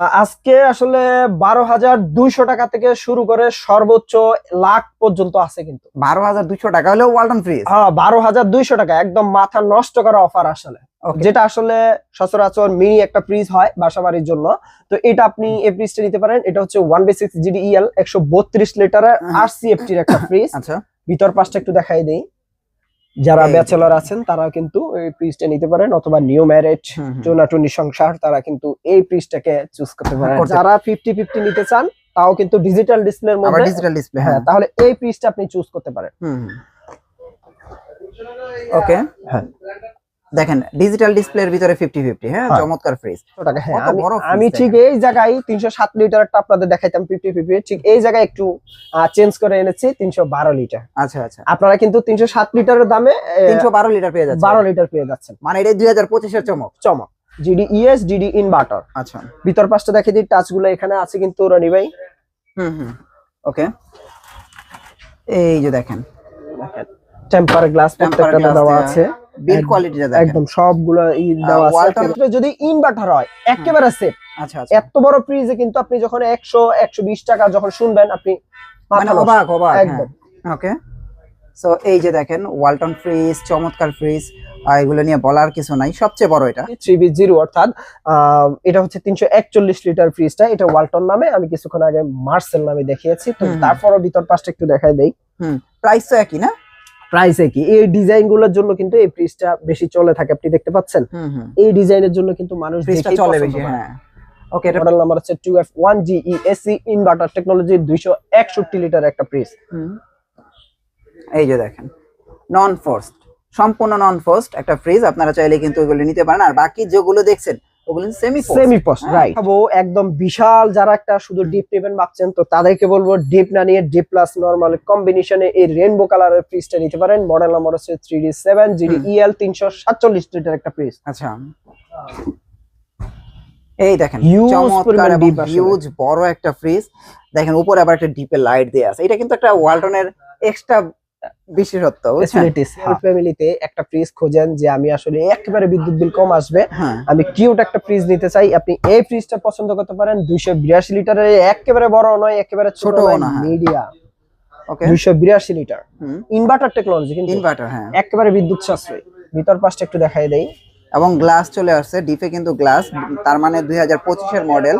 আজকে আসলে বারো হাজার দুইশো টাকা থেকে শুরু করে সর্বোচ্চ লাখ পর্যন্ত আছে কিন্তু। বারো হাজার দুইশো টাকা হলেও ওয়ালটন ফ্রিজ? হ্যাঁ বারো হাজার দুইশো টাকা একদম মাথা নষ্ট করা অফার আসলে। যেটা আসলে সচরাচর মিনি একটা ফ্রিজ হয় বাসা বাড়ির জন্য। তো এটা আপনি এই ফ্রিজটা নিতে পারেন। এটা হচ্ছে one B six GD EL একশো বত্রিশ লিটারের আর সিএফটির একটা ফ্রিজ আচ্ছা। ভিতর পাশটা একটু দেখাই দেই। যারা। ব্যাচেলর আছেন তারা কিন্তু এই পিসটা নিতে পারেন অথবা নিউ ম্যারেজ হুম। সংসার তারা কিন্তু এই পিসটাকে চুজ করতে পারেন যারা ফিফটি ফিফটি নিতে চান তাও কিন্তু ডিজিটাল ডিসপ্লের মধ্যে ডিজিটাল ডিসপ্লে হ্যাঁ হ্যাঁ তাহলে এই পিসটা আপনি চুজ করতে পারেন ওকে হ্যাঁ। দেখেন ডিজিটাল ডিসপ্লের ভিতরে ফিফটি ফিফটি হ্যাঁ? হ্যাঁ। চমৎকার ফ্রিজ হ্যাঁ আমি- ঠিক এই জায়গায় তিনশো সাত লিটারটা আপনাদের দেখাইতাম ফিফটি ফিফটি ঠিক এই জায়গায় একটু চেঞ্জ করে এনেছি তিনশো বারো লিটার আচ্ছা আচ্ছা। আপনারা কিন্তু তিনশো সাত লিটারের দামে তিনশো বারো লিটার পেয়ে যাচ্ছে বারো লিটার পেয়ে যাচ্ছেন। মানে এটা দুই হাজার পঁচিশের চমক। চমক। জিডি ইএস জিডি ইনভার্টার আচ্ছা। ভিতর পাশটা দেখে দিই টাচগুলো এখানে আছে কিন্তু রনি ভাই। হুম হুম। ওকে। এই যে দেখেন। টেম্পার গ্লাস glass দেওয়া। আছে। বিল্ড কোয়ালিটিটা দেখেন। একদম সবগুলো ই দেওয়া আছে। যদি ইনভার্টার হয় একেবারে সেফ আচ্ছা আচ্ছা। এত বড় ফ্রিজে কিন্তু আপনি যখন একশো একশো বিশ টাকা যখন শুনবেন আপনি মানে অবাক অবাক একদম। ওকে সো এই যে দেখেন ওয়ালটন ফ্রিজ চমৎকার ফ্রিজ এগুলো নিয়ে বলার কিছু নাই। সবচেয়ে বড় এটা। থ্রি বি জিরো অর্থাৎ এটা হচ্ছে তিনশো একচল্লিশ লিটার ফ্রিজটা এটা ওয়ালটন নামে আমি কিছুক্ষণ আগে মার্সেল নামে দেখিয়েছি। তো। তারপরও ভিতর পাশটা একটু দেখাই দেই। প্রাইস তো একই না? প্রাইসে কি? এই ডিজাইনগুলোর জন্য কিন্তু এই ফ্রিজটা বেশি চলে থাকে আপনি দেখতে পাচ্ছেন? এই ডিজাইনের জন্য কিন্তু মানুষ ফ্রিজটা চলে বেশি হ্যাঁ। ওকে এটা মডেল নাম্বার হচ্ছে ইনভার্টার টেকনোলজি দুইশো একষট্টি লিটার একটা ফ্রিজ হুম। এই যে দেখেন নন ফোর্সড সম্পূর্ণ নন ফোর্সড একটা ফ্রিজ আপনারা চাইলে কিন্তু ওগুলো নিতে পারেন। আর বাকি যেগুলো দেখছেন হ্যাঁ। রাইট একদম বিশাল যারা একটা শুধু ডিপ নেবেন ভাবছেন তো তাদেরকে বলব ডিপ না নিয়ে ডিপ প্লাস নর্মাল কম্বিনেশনে এই রেনবো কালারের ফ্রিজটা নিতে পারেন। মডেল নাম্বার হচ্ছে three D seven GD. EL তিনশো সাতচল্লিশ লিটার একটা ফ্রিজ আচ্ছা। এই দেখেন চমৎকার এবং হিউজ বড় একটা ফ্রিজ দেখেন উপরে আবার একটা ডিপের লাইট দেয়া আছে। এটা কিন্তু একটা ওয়ালটনের এক্সট্রা বিশেষত্ব ফ্যামিলিতে একটা ফ্রিজ খোঁজেন যে আমি আসলে একেবারে বিদ্যুৎ বিল কম আসবে। হ্যাঁ। আমি কিউট একটা ফ্রিজ নিতে চাই। আপনি এই ফ্রিজটা পছন্দ করতে পারেন। দুইশো বিরাশি লিটারের একেবারে বড় নয় একেবারে ছোট হ্যাঁ। মিডিয়া দুইশো বিরাশি লিটার ইনভার্টার টেকনোলজি কিন্তু। ইনভার্টার হ্যাঁ। একেবারে বিদ্যুৎ সাশ্রয়। ভিতর পাশটা একটু দেখাই দেই। এবং গ্লাস চলে আসছে ডিপে কিন্তু গ্লাস তার মানে দুই হাজার পঁচিশের মডেল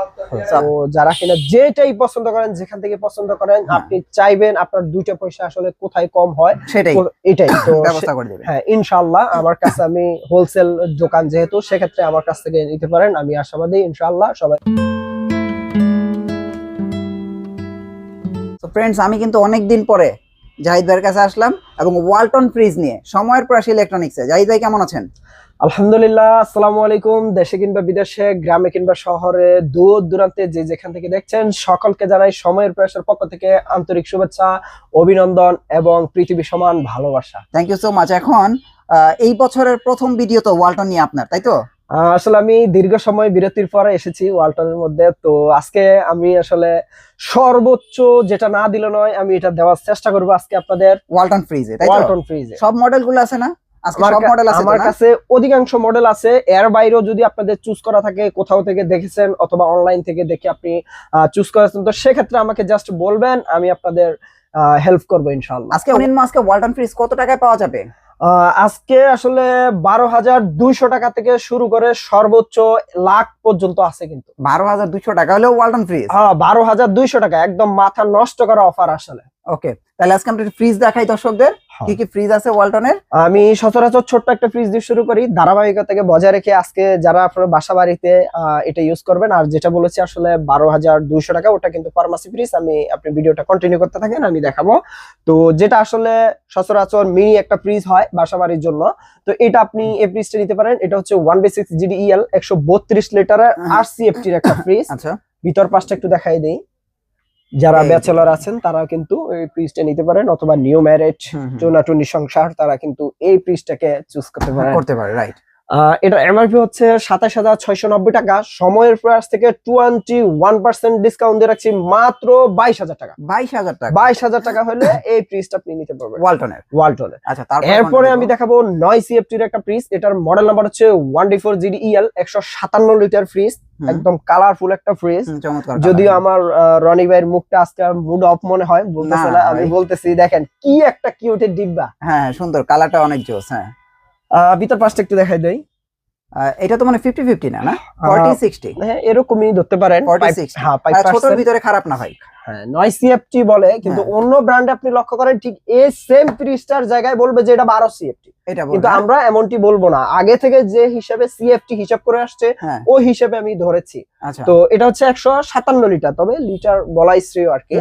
তো যারা কিনা যেটাই পছন্দ করেন যেখান থেকে পছন্দ করেন হ্যাঁ। আপনি চাইবেন আপনার দুইটা পয়সা আসলে কোথায় কম হয়। সেটাই। এটাই। তো ব্যবস্থা করে দেবে হ্যাঁ ইনশাল্লাহ আমার কাছে আমি হোলসেল দোকান যেহেতু সেক্ষেত্রে আমার কাছ থেকে নিতে পারেন আমি আশাবাদী ইনশাল্লাহ সবাই তো ফ্রেন্ডস আমি কিন্তু অনেক দিন পরে জাহিদ ভাইয়ের কাছে আসলাম এবং ওয়ালটন ফ্রিজ নিয়ে। সময়ের পর আসি ইলেকট্রনিক্সে জাহিদ ভাই কেমন আছেন? আলহামদুলিল্লাহ আসসালামু আলাইকুম। দেশে কিংবা বিদেশে গ্রামে কিংবা শহরে দূর দূরান্তে যে যেখান থেকে দেখছেন সকলকে জানাই সময়ের প্রয়াসের পক্ষ থেকে আন্তরিক শুভেচ্ছা অভিনন্দন এবং পৃথিবী সমান ভালোবাসা। থ্যাংক ইউ সো মাচ এখন এই বছরের প্রথম ভিডিও তো ওয়ালটন নিয়ে আপনার তাই তো? আসলে আমি দীর্ঘ সময় বিরতির পরে এসেছি ওয়ালটনের মধ্যে তো আজকে আমি আসলে সর্বোচ্চ যেটা না দিল নয় আমি এটা দেওয়ার চেষ্টা করব আজকে আপনাদের ওয়ালটন ফ্রিজে ওয়ালটন ফ্রিজে। সব মডেলগুলো আছে না? আমার? কাছে অধিকাংশ মডেল আছে এর বাইরেও যদি আপনাদের চুজ করা থাকে কোথাও থেকে দেখেছেন অথবা অনলাইন থেকে দেখে আপনি চুজ করেছেন তো সেক্ষেত্রে আমাকে জাস্ট বলবেন আমি আপনাদের হেল্প করব ইনশাল্লাহ আজকে ওয়ালটন ফ্রিজ কত টাকায় পাওয়া যাবে? আজকে আসলে বারো হাজার দুইশো টাকা থেকে শুরু করে সর্বোচ্চ লাখ পর্যন্ত আছে কিন্তু। বারো হাজার দুইশো টাকা হলেও ওয়ালটন ফ্রিজ। হ্যাঁ বারো হাজার দুইশো টাকা একদম মাথা নষ্ট করা অফার আসলে। ওকে তাহলে আজকে আমরা ফ্রিজ দেখাই দর্শকদের। হ্যাঁ। কি কি ফ্রিজ আছে ওয়ালটনের? আমি সচরাচর ছোট্ট একটা ফ্রিজ দিয়ে শুরু করি ধারাবাহিকতাকে বজায় রেখে আজকে যারা আপনার বাসা বাড়িতে এটা ইউজ করবেন আর যেটা বলেছি আসলে বারো হাজার দুইশো টাকা ওটা কিন্তু ফার্মাসি ফ্রিজ আমি আপনি ভিডিওটা কন্টিনিউ করতে থাকেন আমি দেখাবো। তো যেটা আসলে সচরাচর মিনি একটা ফ্রিজ হয় বাসা বাড়ির জন্য তো এটা আপনি এই ফ্রিজটা নিতে পারেন এটা হচ্ছে one B six GD EL একশো বত্রিশ লিটারের। আর সিএফটির একটা ফ্রিজ আচ্ছা। ভিতর পাশটা একটু দেখাই দেই। যারা ব্যাচেলার আছেন তারা কিন্তু এই ফ্রিজটা নিতে পারেন অথবা নিউ ম্যারেজ। টোনাটুনি সংসার তারা কিন্তু এই ফ্রিজটাকে চুজ করতে পারে করতে পারে রাইট এটার এমআরপি হচ্ছে সাতাশ হাজার ছয়শো নব্বই টাকা। সময়ের প্রাইস থেকে টোয়েন্টি ওয়ান পার্সেন্ট ডিসকাউন্ট দিয়ে রাখছি মাত্র বাইশ হাজার টাকা। বাইশ হাজার টাকা। বাইশ হাজার টাকা হলে এই ফ্রিজটা আপনি নিতে পারবেন। ওয়ালটনের ওয়ালটনে আচ্ছা এরপরে আমি দেখাবো নয় সিএফটির একটা ফ্রিজ এটার মডেল নাম্বার হচ্ছে one D four GD EL একশো সাতান্ন লিটার ফ্রিজ একদম কালারফুল একটা ফ্রিজ যদিও আমার রনি ভাইয়ের মুখটা আজকে মুড অফ মনে হয় বলতেছে না, আমি বলতেছি দেখেন কি একটা কিউটের ডিব্বা। হ্যাঁ হ্যাঁ, সুন্দর। কালারটা অনেক জোস হ্যাঁ। ভিতর পাশটা একটু দেখাই দেই। এটা তো মানে ফিফটি ফিফটি না না? ফর্টি সিক্সটি হ্যাঁ এরকমই ধরতে পারেন 40, 60 হ্যাঁ ছোটর ভিতরে খারাপ না ভাই। হ্যাঁ নয় সিএফটি বলে কিন্তু হ্যাঁ। অন্য ব্র্যান্ডে আপনি লক্ষ্য করেন ঠিক এই সেম ফ্রিজটার জায়গায় বলবে যে এটা বারো সিএফটি এটা কিন্তু আমরা এমনটি বলব না। আগে থেকে যে হিসাবে সিএফটি হিসাব করে আসছে হ্যাঁ। ওই হিসাবে আমি ধরেছি। আচ্ছা। তো এটা হচ্ছে একশো সাতান্ন লিটার তবে লিটার বলাই শ্রেয় আর কি।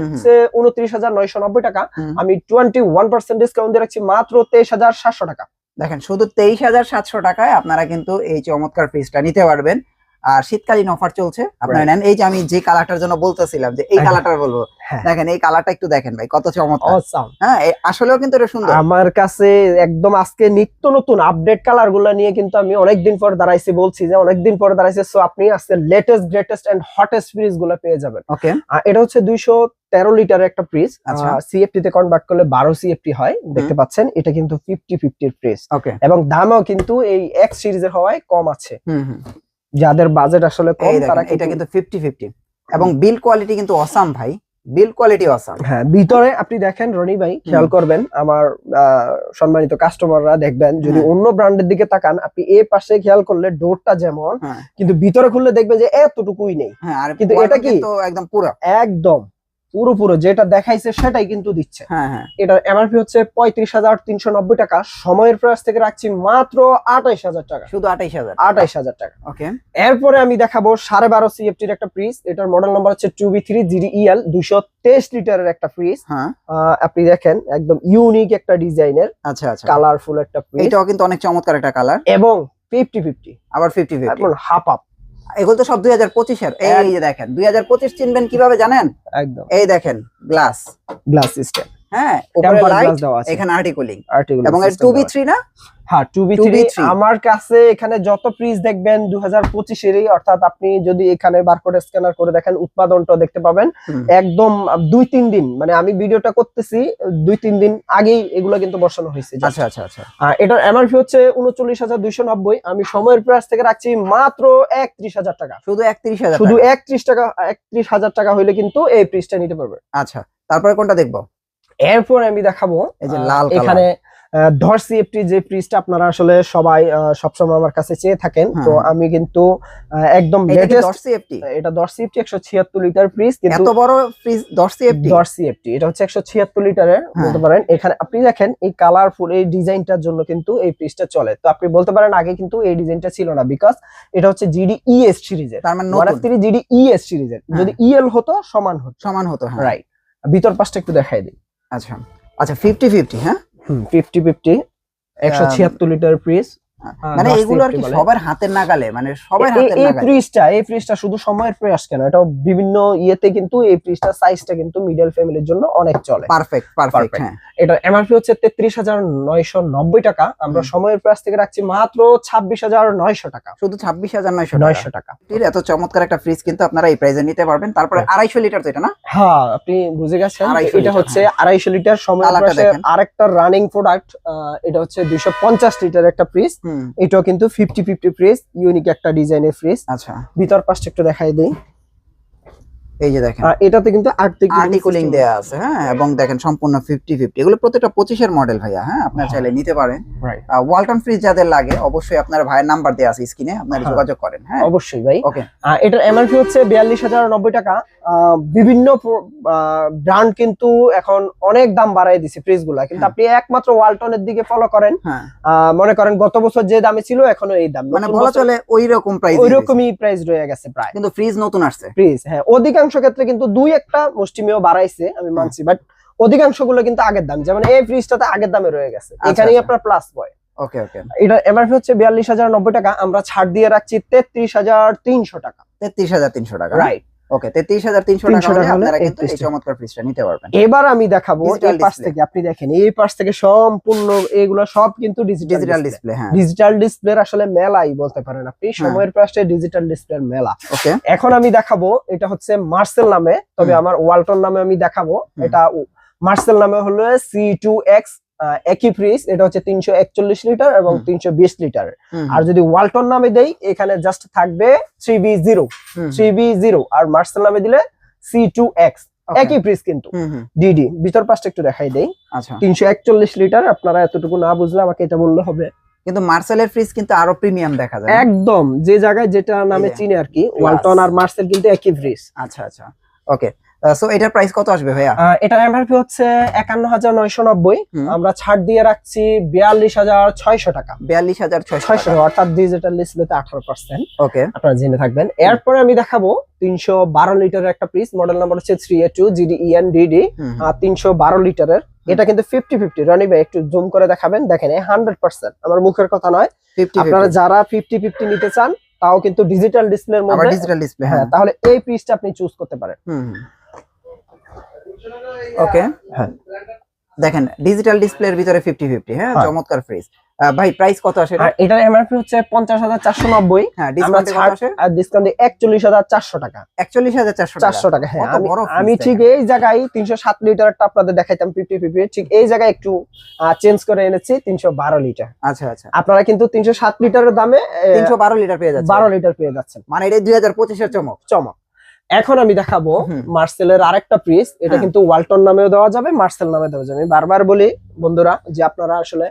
উনত্রিশ হাজার নয়শো নব্বই টাকা। আমি টোয়েন্টি ওয়ান পার্সেন্ট ডিসকাউন্ট দিয়ে রাখছি মাত্র তেইশ হাজার সাতশো টাকা। দেখেন শুধু তেইশ হাজার সাতশো টাকায় আপনারা কিন্তু এই চমৎকার ফ্রিজটা নিতে পারবেন। আর শীতকালীন অফার চলছে আপনারা নেন। এই যে আমি যে কালারটার জন্য বলতেছিলাম যে এই। কালারটা বলব হ্যাঁ। দেখেন এই কালারটা একটু দেখেন ভাই কত চমৎকার. হ্যাঁ আসলেও কিন্তু এটা সুন্দর। আমার কাছে একদম আজকে নিত্য নতুন আপডেট কালারগুলা নিয়ে কিন্তু আমি অনেকদিন পর দাঁড়াইছি বলছি যে অনেকদিন পর দাঁড়াইছে। সো আপনি আজকে লেটেস্ট গ্রেটেস্ট এন্ড হটেস্ট ফ্রিজগুলো পেয়ে যাবেন। ওকে এটা হচ্ছে দুইশো তেরো লিটারের একটা ফ্রিজ আচ্ছা। সিএফটি তে কনভার্ট করলে বারো সিএফটি হয় দেখতে পাচ্ছেন এটা কিন্তু ফিফটি ফিফটির ফ্রিজ ওকে এবং দামও কিন্তু এই এক্স সিরিজের হওয়ায় কম আছে। যাদের বাজেট আসলে কম তারা এটা কিন্তু ফিফটি ফিফটি এবং বিল কোয়ালিটি কিন্তু অসাম ভাই। বিল কোয়ালিটি অসাম হ্যাঁ ভিতরে আপনি দেখেন রনি ভাই খেয়াল করবেন আমার সম্মানিত কাস্টমাররা দেখবেন যদি হ্যাঁ। অন্য ব্র্যান্ডের দিকে তাকান আপনি এ পাশে খেয়াল করলে ডোরটা যেমন হ্যাঁ। কিন্তু ভিতরে খুললে দেখবেন যে এতটুকুই নেই। হ্যাঁ কিন্তু এটা কি? একদম পুরো। একদম। পুরো পুরো যেটা দেখাইছে সেটাই কিন্তু দিচ্ছে। হ্যাঁ হ্যাঁ। এটার এমআরপি হচ্ছে পঁয়ত্রিশ হাজার তিনশো নব্বই টাকা। সময়ের প্রাইস থেকে রাখছি মাত্র আঠাইশ হাজার টাকা। শুধু আঠাইশ হাজার। আঠাইশ হাজার টাকা। ওকে। এরপরে আমি দেখাবো সাড়ে বারো সিএফটির একটা ফ্রিজ এটার মডেল নাম্বার হচ্ছে two B three GD EL দুশো তেইশ লিটারের একটা ফ্রিজ হ্যাঁ। আপনি দেখেন একদম ইউনিক একটা ডিজাইনের আচ্ছা আচ্ছা। কালারফুল একটা ফ্রিজ এটাও কিন্তু অনেক চমৎকার একটা কালার এবং ফিফটি ফিফটি আবার ফিফটি ফিফটি হাফ আপ এগুলো তো সব দুই হাজার পঁচিশের। এই যে দেখেন দুই হাজার পঁচিশ চিনবেন কীভাবে জানেন? একদম। এই দেখেন গ্লাস। Glass system. হ্যাঁ এখানে আর্টিকুলিং এবং এর টু বি থ্রি না? হ্যাঁ টু বি 2B3 আমার কাছে এখানে যত ফ্রিজ দেখবেন দু হাজার পঁচিশেরই অর্থাৎ আপনি যদি এখানে বারকোড স্ক্যানার করে দেখেন উৎপাদনটা দেখতে পাবেন। একদম দুই তিন দিন মানে আমি ভিডিওটা করতেছি দুই তিন দিন আগেই এগুলো কিন্তু বসানো হয়েছে। আচ্ছা আচ্ছা আচ্ছা। এটার এমআরপি হচ্ছে উনচল্লিশ হাজার দুইশো নব্বই আমি সময়ের প্রাইস থেকে রাখছি মাত্র একত্রিশ হাজার টাকা। শুধু একত্রিশ হাজার শুধু একত্রিশ টাকা একত্রিশ হাজার টাকা হইলে কিন্তু এই ফ্রিজটা নিতে পারবে। আচ্ছা তারপরে কোনটা দেখব? এরপর আমি দেখাবো এই যে লাল এখানে ধর সিএফটি যে ফ্রিজটা আপনারা আসলে সবাই সবসময় আমার কাছে চেয়ে থাকেন হ্যাঁ। তো আমি কিন্তু একদম লেটেস্ট সিএফটি এটা দশ সিএফটি একশো ছিয়াত্তর লিটার ফ্রিজ কিন্তু এত বড় ফ্রিজ দশ সিএফটি দশ সিএফটি এটা হচ্ছে একশো ছিয়াত্তর লিটারের হ্যাঁ। বলতে পারেন। এখানে আপনি দেখেন এই কালারফুল এই ডিজাইনটার জন্য কিন্তু এই ফ্রিজটা চলে। তো আপনি বলতে পারেন আগে কিন্তু এই ডিজাইনটা ছিল না বিকজ এটা হচ্ছে জিডি ইএস সিরিজের তার মানে ওয়ান নতুন থ্রি জিডি ইএস সিরিজের হ্যাঁ। যদি ইএল হতো সমান হতো। সমান হতো হ্যাঁ। রাইট ভিতর পাশটা একটু দেখাই দিই। আচ্ছা। আচ্ছা ফিফটি ফিফটি হ্যাঁ? ফিফটি ফিফটি একশো ছিয়াত্তর লিটার ফ্রিজ মানে এগুলো আর কি। সবার হাতের নাগালে মানে সবার হাতের এই ফ্রিজটা এই ফ্রিজটা শুধু সময়ের প্রয়াস কেন? এটা বিভিন্ন ইয়েতে কিন্তু এই ফ্রিজটা সাইজটা কিন্তু মিডল ফ্যামিলির জন্য অনেক চলে। পারফেক্ট পারফেক্ট হ্যাঁ। এটা এমআরপি হচ্ছে তেত্রিশ হাজার নয়শো নব্বই টাকা। আমরা সময়ের প্রাইস থেকে রাখছি মাত্র ছাব্বিশ হাজার নয়শো টাকা। শুধু ছাব্বিশ হাজার নয়শো নয়শো টাকা। এত চমৎকার একটা ফ্রিজ কিন্তু আপনারা এই প্রাইজে নিতে পারবেন। তারপরে Right. আড়াইশো লিটার তো এটা না? হ্যাঁ আপনি বুঝে গেছেন যে 250 এটা হচ্ছে আড়াইশো লিটার সময়ের প্রাইসে দেখেন। আরেকটা রানিং প্রোডাক্ট এটা হচ্ছে দুইশো পঞ্চাশ লিটার একটা ফ্রিজ এটাও কিন্তু ফিফটি ফিফটি ফ্রেস ইউনিক একটা ডিজাইনের ফ্রেস আচ্ছা। ভিতর পাশটা একটু দেখাই দিই। এই যে দেখেন। এটাতে কিন্তু আর্টিক আর্টিকুলিং দেয়া আছে হ্যাঁ এবং দেখেন সম্পূর্ণ ফিফটি ফিফটি এগুলো প্রত্যেকটা পঁচিশের মডেল ভাইয়া হ্যাঁ আপনারা হ্যাঁ। চাইলে নিতে পারেন. ওয়ালটন ফ্রিজ যাদের লাগে অবশ্যই আপনার ভাইয়ের নাম্বার দেওয়া আছে স্ক্রিনে আপনারা হ্যাঁ। যোগাযোগ করেন হ্যাঁ। অবশ্যই ভাই। ওকে এটার এমআরপি হচ্ছে বিয়াল্লিশ হাজার নব্বই টাকা। আহ, বিভিন্ন ব্র্যান্ড কিন্তু এখন অনেক দাম বাড়াই দিছে ফ্রিজগুলা। কিন্তু হ্যাঁ। আপনি একমাত্র ওয়ালটনের দিকে ফলো করেন। আহ, মনে করেন গত বছর যে দামে ছিল এখনও এই দাম। মানে বলা চলে ওই রকম প্রাইস ওই রকমই প্রাইস রয়ে গেছে প্রায়। কিন্তু ফ্রিজ নতুন আসছে। ফ্রিজ হ্যাঁ অধিকাংশ ক্ষেত্রে কিন্তু দুই একটা মুষ্টিমেয় বাড়াইছে আমি মানছি বাট অধিকাংশগুলো কিন্তু আগের দাম যেমন এই ফ্রিজটাতে আগের দামে রয়ে গেছে। আচ্ছা, এখানেই আচ্ছা। আপনার প্লাস বয় ওকে ওকে এটা এমআরপি হচ্ছে বিয়াল্লিশ হাজার নব্বই টাকা আমরা ছাড় দিয়ে রাখছি তেত্রিশ হাজার তিনশো টাকা। তেত্রিশ হাজার তিনশো টাকা। রাইট ওকে তেত্রিশ হাজার তিনশো 300 টাকা হলে আপনারা কিন্তু এই চমৎকার ফ্রিজটা নিতে পারবেন। এবার আমি দেখাবো এই পাশ থেকে আপনি দেখেন এই পাশ থেকে সম্পূর্ণ এগুলো সব কিন্তু ডিজিটাল ডিজিটাল ডিসপ্লে হ্যাঁ। ডিজিটাল ডিসপ্লের আসলে মেলাই বলতে পারেন আপনি সময়ের পাশে ডিজিটাল ডিসপ্লের মেলা। ওকে। এখন আমি দেখাবো এটা হচ্ছে মার্সেল নামে তবে আমার ওয়ালটন নামে আমি দেখাবো এটা মার্সেল নামে হলো সি টু এক্স একই ফ্রিজ এটা হচ্ছে তিনশো একচল্লিশ লিটার এবং তিনশো বিশ লিটার আর যদি ওয়ালটন নামে দেই এখানে জাস্ট থাকবে three B zero three B zero আর মার্সেল নামে দিলে সি টু এক্স একই ফ্রিজ কিন্তু। ডিডি ভিতর পাশটা একটু দেখাই দেই। আচ্ছা। তিনশো একচল্লিশ লিটার আপনারা এতটুকু না বুঝলে আমাকে এটা বললে হবে। কিন্তু মার্সেলের ফ্রিজ কিন্তু আরও প্রিমিয়াম দেখা যায়। একদম যে জায়গায় যেটা নামে চিনি আর কি ওয়ালটন আর মার্সেল কিন্তু একই ফ্রিজ আচ্ছা আচ্ছা। ওকে সো এটার প্রাইস কত আসবে ভাইয়া? এটার এমআরপি হচ্ছে একান্ন হাজার নয়শো নব্বই। হুম। আমরা ছাড় দিয়ে রাখছি বিয়াল্লিশ হাজার ছয়শো টাকা। বিয়াল্লিশ হাজার ছয়শো ছয়শো অর্থাৎ ডিজিটাল ডিসপ্লেতে আঠারো পার্সেন্ট ওকে আপনারা জেনে থাকবেন। এরপরে আমি দেখাবো তিনশো বারো লিটারের একটা পিস মডেল নাম্বার হচ্ছে three A two GD EN DD তিনশো বারো লিটারের এটা কিন্তু ফিফটি ফিফটি রনি ভাই একটু জুম করে দেখাবেন। দেখেন হান্ড্রেড পার্সেন্ট আমার মুখের কথা নয়। আপনারা যারা ফিফটি ফিফটি নিতে চান তাও কিন্তু ডিজিটাল ডিসপ্লের মধ্যে ডিজিটাল ডিসপ্লে হ্যাঁ হ্যাঁ। তাহলে এই পিসটা আপনি চুজ করতে পারেন। ওকে হ্যাঁ। দেখেন ডিজিটাল ডিসপ্লের ভিতরে ফিফটি ফিফটি হ্যাঁ হ্যাঁ। চমৎকার ফ্রিজ ভাই প্রাইস কত আসে এটা? আর এটার এমআরপি হচ্ছে পঞ্চাশ হাজার চারশো নব্বই। হ্যাঁ আমরা ডিসকাউন্ট কত আসে? আর ডিসকাউন্ট দিয়ে একচল্লিশ হাজার চারশো টাকা। একচল্লিশ হাজার চারশো চারশো টাকা হ্যাঁ। আমি ঠিক এই জায়গায় তিনশো সাত লিটারটা আপনাদের দেখাইতাম ফিফটি ফিফটি ঠিক এই জায়গায় একটু চেঞ্জ করে এনেছি তিনশো বারো লিটার আচ্ছা আচ্ছা। আপনারা কিন্তু তিনশো সাত লিটারের দামে তিনশো বারো লিটার পেয়ে যাচ্ছে বারো লিটার পেয়ে যাচ্ছেন। মানে এটা দুই হাজার পঁচিশের চমক। চমক। এখন আমি দেখাবো। মার্সেলের আরেকটা ফ্রিজ এটা হ্যাঁ। কিন্তু ওয়ালটন নামেও দেওয়া যাবে মার্সেল নামে দেওয়া যাবে। বারবার বলি বন্ধুরা যে আপনারা আসলে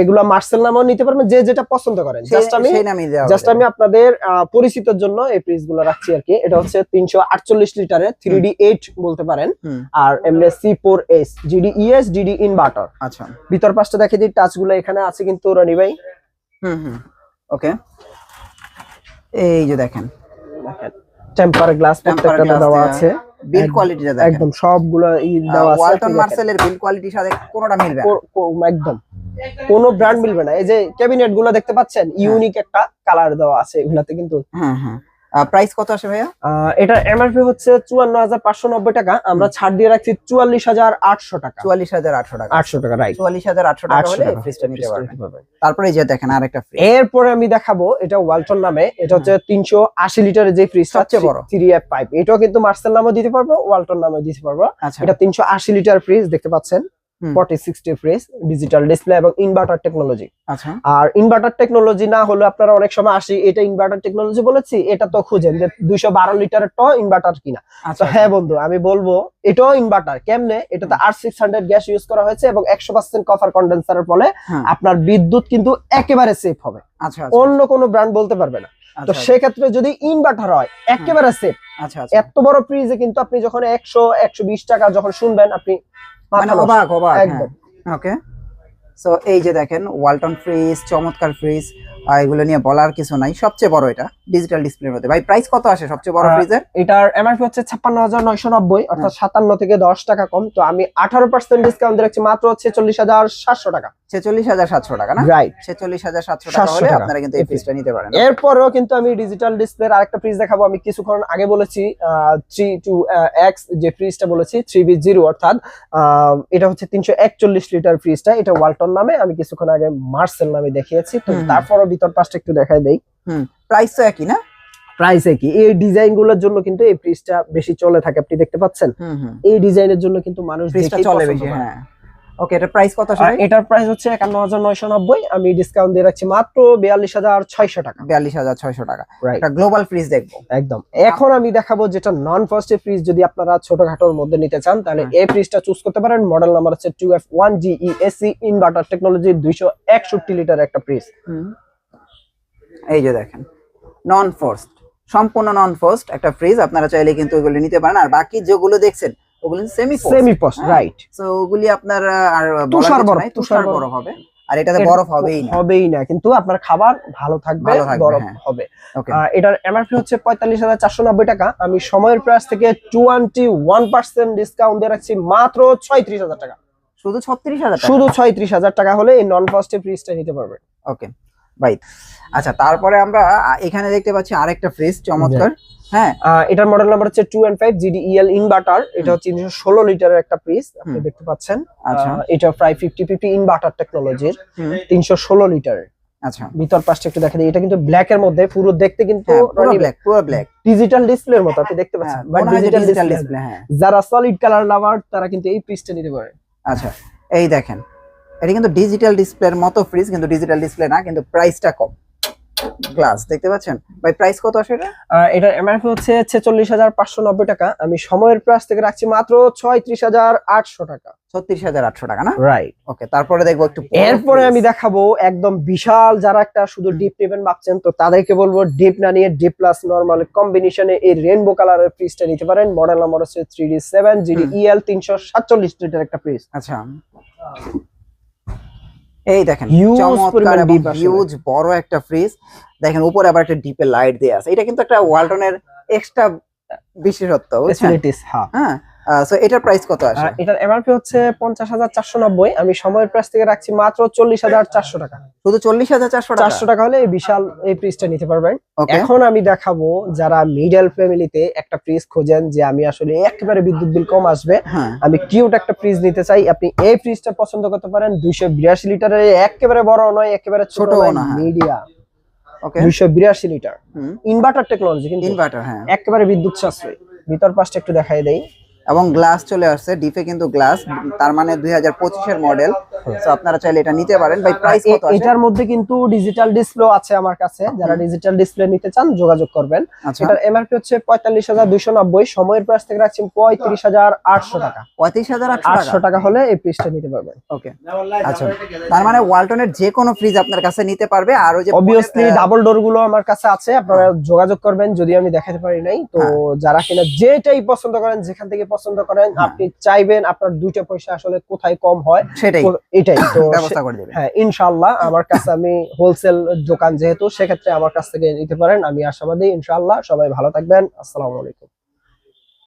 এগুলা মার্সেল নামেও নিতে পারবেন যে যেটা পছন্দ করেন। জাস্ট আমি জাস্ট আমি আপনাদের পরিচিতর জন্য এই ফ্রিজগুলো রাখছি আর কি। এটা হচ্ছে তিনশো আটচল্লিশ লিটারের থ্রি ডি এইট বলতে পারেন। আর এমনি C four S GD ES DD inverter আচ্ছা। ভিতর পাশটা দেখে দিই টাচগুলো এখানে আছে কিন্তু রনি ভাই। হুম হুম। ওকে এই যে দেখেন। দেখেন। টেম্পার গ্লাস প্রত্যেকটা প্রত্যেকটাতে দেওয়া আছে। বিল কোয়ালিটি কোয়ালিটিটা দেখেন। একদম সবগুলো ই দেওয়া আছে। ওয়ালটন মার্সেলের বিল কোয়ালিটির সাথে কোনটা মিলবে না। একদম। কোন ব্র্যান্ড মিলবে না। এই যে ক্যাবিনেটগুলো দেখতে পাচ্ছেন হ্যাঁ। ইউনিক একটা কালার দেওয়া আছে। এগুলাতে কিন্তু হ্যাঁ হ্যাঁ। প্রাইস কত আসে ভাইয়া? এটার এমআরপি হচ্ছে চুয়ান্ন হাজার পাঁচশো নব্বই টাকা। আমরা ছাড় দিয়ে রাখছি চুয়াল্লিশ হাজার আটশো টাকা। চুয়াল্লিশ হাজার আটশো টাকা। আটশো টাকা রাইট চুয়াল্লিশ হাজার আটশো টাকা হলে। ফ্রিজটা নিতে পারবেন। তারপরে এই যে দেখেন আর একটা ফ্রিজ এরপরে আমি দেখাবো এটা ওয়ালটন নামে এটা হচ্ছে তিনশো আশি লিটারের যে ফ্রিজ সবচেয়ে বড়। থ্রি এফ পাইপ এটাও কিন্তু মার্সেল নামে দিতে পারব ওয়ালটন নামে দিতে পারব। আচ্ছা। এটা তিনশো আশি লিটার ফ্রিজ দেখতে পাচ্ছেন। Forty sixty fridge digital display এবং ইনভার্টার টেকনোলজি আচ্ছা। আর ইনভার্টার টেকনোলজি না হলে আপনারা অনেক সময় আসি এটা ইনভার্টার টেকনোলজি বলেছি এটা তো খুঁজেন যে দুইশো বারো লিটারের টো ইনভার্টার কিনা। আচ্ছা হ্যাঁ বন্ধু আমি বলব এটাও ইনভার্টার কেমনে? এটাতে আর সিক্স হান্ড্রেড গ্যাস ইউজ করা হয়েছে এবং একশো পার্সেন্ট কফার কন্ডেন্সারের ফলে হ্যাঁ। আপনার বিদ্যুৎ কিন্তু একেবারে সেফ হবে। আচ্ছা আচ্ছা। অন্য কোনো ব্র্যান্ড বলতে পারবে না। তো আচ্ছা, সেক্ষেত্রে যদি ইনভার্টার হয় একেবারে সেফ আচ্ছা আচ্ছা। এত বড় ফ্রিজে কিন্তু আপনি যখন একশো একশো বিশ টাকা যখন শুনবেন আপনি মানে অবাক অবাক একদম। ওকে সো এই যে দেখেন ওয়ালটন ফ্রিজ চমৎকার ফ্রিজ এগুলো নিয়ে বলার কিছু নাই। সবচেয়ে বড় এটা ডিজিটাল ডিসপ্লের মধ্যে। ভাই প্রাইস কত আসে সবচেয়ে বড় ফ্রিজের এটার এমআরপি হচ্ছে ছাপ্পান্ন হাজার নয়শো নব্বই অর্থাৎ সাতান্ন থেকে দশ টাকা কম। তো আমি আঠারো পার্সেন্ট ডিসকাউন্ট রাখছি মাত্র হচ্ছে চল্লিশ হাজার সাতশো টাকা। ছেচল্লিশ হাজার সাতশো টাকা না? রাইট ছেচল্লিশ হাজার সাতশো টাকা হলে আপনারা কিন্তু এই ফ্রিজটা নিতে পারেন এরপরেও কিন্তু আমি ডিজিটাল ডিসপ্লের আরেকটা ফ্রিজ দেখাবো। আমি কিছুক্ষণ আগে বলেছি থ্রি টু এক্স যে ফ্রিজটা বলেছি থ্রি বি জিরো অর্থাৎ এটা হচ্ছে তিনশো একচল্লিশ লিটার ফ্রিজটা এটা ওয়ালটন নামে আমি কিছুক্ষণ আগে মার্সেল নামে দেখিয়েছি। তো। তারপরও ভিতর পাশটা একটু দেখাই দেই। প্রাইস তো একই না? প্রাইসে কি এই ডিজাইনগুলোর জন্য কিন্তু এই ফ্রিজটা বেশি চলে থাকে আপনি দেখতে পাচ্ছেন? এই ডিজাইনের জন্য কিন্তু মানুষ চলে বেশি হ্যাঁ। ওকে এটা প্রাইস কত আসে আর ভাই এটার প্রাইস হচ্ছে একান্ন হাজার নয়শো নব্বই। আমি ডিসকাউন্ট দিয়ে রাখছি মাত্র বিয়াল্লিশ হাজার ছয়শো টাকা। বিয়াল্লিশ হাজার ছয়শো টাকা। Right. একটা গ্লোবাল ফ্রিজ দেখব। একদম। এখন আমি দেখাবো যেটা নন ফার্স্টের ফ্রিজ যদি আপনারা ছোটখাটোর মধ্যে নিতে চান তাহলে। এই ফ্রিজটা চুজ করতে পারেন। মডেল নাম্বার হচ্ছে two F one GE AC inverter technology দুইশো একষট্টি লিটার একটা ফ্রিজ এই যে দেখেন নন ফোর্সড সম্পূর্ণ নন ফোর্সড একটা ফ্রিজ আপনারা চাইলে কিন্তু ওগুলো নিতে পারেন। আর বাকি যেগুলো দেখছেন ওগুলো semi semi post. Right so ওগুলি আপনার আর তুষার বরফ, তুষার বরফ। হবে। আর এটাতে বরফ হবেই না। হবেই না কিন্তু আপনার খাবার ভালো থাকবে বরফ হ্যাঁ। হবে। এটার এমআরপি হচ্ছে পঁয়তাল্লিশ হাজার চারশো নব্বই টাকা। আমি সময়ের প্রাইস থেকে টোয়েন্টি ওয়ান পার্সেন্ট ডিসকাউন্ট দিয়ে রাখছি মাত্র ছয়ত্রিশ হাজার টাকা। শুধু ছত্রিশ হাজার শুধু ছয়ত্রিশ হাজার টাকা হলে এই নন ফার্স্টের ফ্রিজটা নিতে পারবেন। ওকে বাই আচ্ছা তারপরে আমরা এখানে দেখতে পাচ্ছি আরেকটা ফ্রিজ চমৎকার। হ্যাঁ। এটার মডেল নাম্বার হচ্ছে two and five GDEL inverter এটা হচ্ছে তিনশো ষোলো লিটারের একটা ফ্রিজ আপনি দেখতে পাচ্ছেন। আচ্ছা। এটা প্রায় ফিফটি ফিফটি ইনভার্টার টেকনোলজির তিনশো ষোলো লিটারের। আচ্ছা। ভিতর পাশটা একটু দেখা এটা কিন্তু ব্ল্যাক এর মধ্যে পুরো দেখতে কিন্তু হ্যাঁ পুরো ব্ল্যাক পুরো ব্ল্যাক ডিজিটাল ডিসপ্লের মতো আপনি দেখতে পাচ্ছেন। But digital digital display display হ্যাঁ। যারা সলিড কালার লাভার তারা কিন্তু এই ফ্রিজটা নিতে পারে। আচ্ছা এই দেখেন। এটা কিন্তু ডিজিটাল ডিসপ্লের মতো ফ্রিজ কিন্তু ডিজিটাল ডিসপ্লে না কিন্তু প্রাইসটা কম। গ্লাস দেখতে পাচ্ছেন? ভাই প্রাইস কত আসে এটা? এটার এমআরপি হচ্ছে ছেচল্লিশ হাজার পাঁচশো নব্বই টাকা। আমি সময়ের প্রাইস থেকে রাখছি মাত্র ছয়ত্রিশ হাজার আটশো টাকা। ছত্রিশ হাজার আটশো টাকা না? রাইট ওকে তারপরে দেখব একটু এরপরে আমি দেখাবো একদম বিশাল যারা একটা শুধু ডিপ নেবেন ভাবছেন তো তাদেরকে বলব ডিপ না নিয়ে ডিপ প্লাস নরমাল কম্বিনেশনে এই রেনবো কালারের ফ্রিজটা নিতে পারেন। মডেল নাম্বার হচ্ছে three D seven GD EL তিনশো সাতচল্লিশ লিটার একটা ফ্রিজ আচ্ছা। এই দেখেন চমৎকার এবং হিউজ বড় একটা ফ্রিজ দেখেন উপরে আবার একটা ডিপে লাইট দেয়া আছে। এটা কিন্তু একটা ওয়ালটনের এক্সট্রা বিশেষত্ব হ্যাঁ। হ্যাঁ। সো এটার প্রাইস কত আসে? এটার এমআরপি হচ্ছে পঞ্চাশ হাজার চারশো নব্বই। আমি সময়ের প্রাইস থেকে রাখছি মাত্র চল্লিশ হাজার চারশো টাকা। শুধু চল্লিশ হাজার চারশো টাকা? চারশো টাকা হলে এই বিশাল এই ফ্রিজটা নিতে পারবেন। এখন আমি দেখাবো যারা মিডল ফ্যামিলিতে একটা ফ্রিজ খোঁজেন যে আমি আসলে একেবারে বিদ্যুৎ বিল কম আসবে। হ্যাঁ। আমি কিউট একটা ফ্রিজ নিতে চাই। আপনি এই ফ্রিজটা পছন্দ করতে পারেন। দুইশো বিরাশি লিটারের একেবারে বড় নয় একেবারে ছোট নয়। মিডিয়া ওকে দুইশো বিরাশি লিটার হুম। ইনভার্টার টেকনোলজি কিন্তু। ইনভার্টার হ্যাঁ। একেবারে বিদ্যুৎ সাশ্রয়ী। ভিতর পাশটা একটু দেখাই দেই। এবং গ্লাস চলে আসছে ডিপে কিন্তু গ্লাস তার মানে দুই হাজার পঁচিশের মডেল তো আপনারা চাইলে এটা নিতে পারেন ভাই প্রাইস কত এটার মধ্যে কিন্তু ডিজিটাল ডিসপ্লে আছে আমার কাছে। যারা ডিজিটাল ডিসপ্লে নিতে চান যোগাযোগ করবেন। আচ্ছা। এটার এমআরপি হচ্ছে পঁয়তাল্লিশ হাজার দুইশো নব্বই। সময়ের প্রাইস থেকে রাখছি পঁয়ত্রিশ হাজার আটশো টাকা। পঁয়ত্রিশ হাজার আটশো টাকা হলে এই ফ্রিজটা নিতে পারবেন। ওকে আচ্ছা। তার মানে ওয়ালটনের যে কোনো ফ্রিজ আপনার কাছে নিতে পারবে আর ওই যে অবভিয়াসলি ডাবল ডোরগুলো আমার কাছে আছে আপনারা যোগাযোগ করবেন যদি আমি দেখাতে পারি নাই। তো যারা কিনা যেটাই পছন্দ করেন যেখান থেকে পছন্দ করেন হ্যাঁ। আপনি চাইবেন আপনার দুইটা পয়সা আসলে কোথায় কম হয় সেটাই। এটাই তো ব্যবস্থা করে হ্যাঁ ইনশাল্লাহ আমার কাছে আমি হোলসেল দোকান যেহেতু সেক্ষেত্রে আমার কাছ থেকে নিতে পারেন আমি আশাবাদী ইনশাল্লাহ সবাই ভালো থাকবেন আসসালামু আলাইকুম।